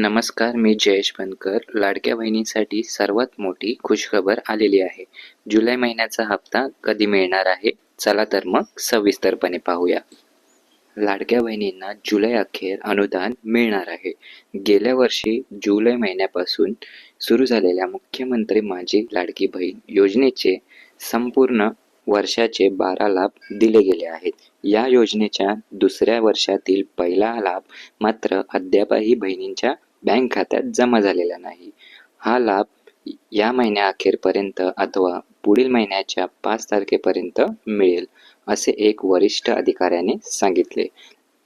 नमस्कार मी जयेश बनकर. लाडक्या बहिणींसाठी सर्वात मोठी खुशखबर आलेली आहे. जुलै महिन्याचा हप्ता कधी मिळणार आहे? चला तर मग सविस्तरपणे पाहूया. लाडक्या बहिणींना जुलै अखेर अनुदान मिळणार आहे. गेल्या वर्षी जुलै महिन्यापासून सुरू झालेल्या मुख्यमंत्री माझी लाडकी बहीण योजनेचे संपूर्ण वर्षाचे बारा लाभ दिले गेले आहेत. या योजनेच्या दुसऱ्या वर्षातील पहिला लाभ मात्र अद्यापही बहिणींच्या बँक खात्यात जमा झालेला नाही. हा लाभ या महिन्याअखेरपर्यंत अथवा पुढील महिन्याच्या पाच तारखेपर्यंत मिळेल असे एक वरिष्ठ अधिकाऱ्याने सांगितले.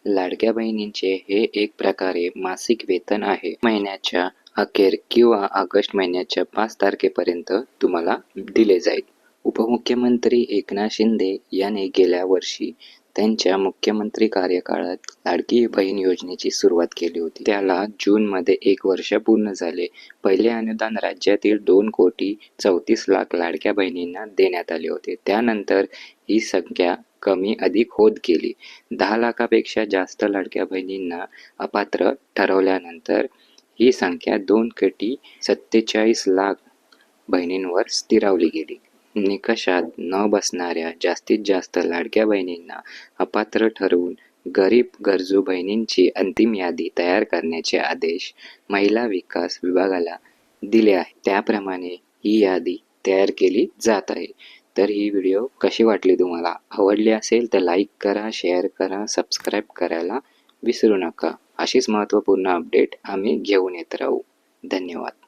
लाडक्या बहिणींचे हे एक प्रकारे मासिक वेतन आहे. महिन्याच्या अखेर किंवा ऑगस्ट महिन्याच्या पाच तारखेपर्यंत तुम्हाला दिले जाईल. उपमुख्यमंत्री एकनाथ शिंदे यांनी गेल्या वर्षी त्यांच्या मुख्यमंत्री कार्यकाळात लाडकी बहीण योजनेची सुरुवात केली होती. त्याला जूनमध्ये एक वर्ष पूर्ण झाले. पहिले अनुदान राज्यातील दोन कोटी चौतीस लाख लाडक्या बहिणींना देण्यात आले होते. त्यानंतर ही संख्या कमी अधिक होत गेली. दहा लाखापेक्षा जास्त लाडक्या बहिणींना अपात्र ठरवल्यानंतर ही संख्या दोन कोटी सत्तेचाळीस लाख बहिणींवर स्थिरावली गेली. निकषात न बसणाऱ्या जास्तीत जास्त लाडक्या बहिणींना अपात्र ठरवून गरीब गरजू बहिणींची अंतिम यादी तयार करण्याचे आदेश महिला विकास विभागाला दिले आहे. त्याप्रमाणे ही यादी तयार केली जात आहे. तर ही व्हिडिओ कशी वाटली तुम्हाला? आवडली असेल तर लाईक करा शेअर करा सबस्क्राईब करायला विसरू नका. अशीच महत्त्वपूर्ण अपडेट आम्ही घेऊन येत राहू. धन्यवाद.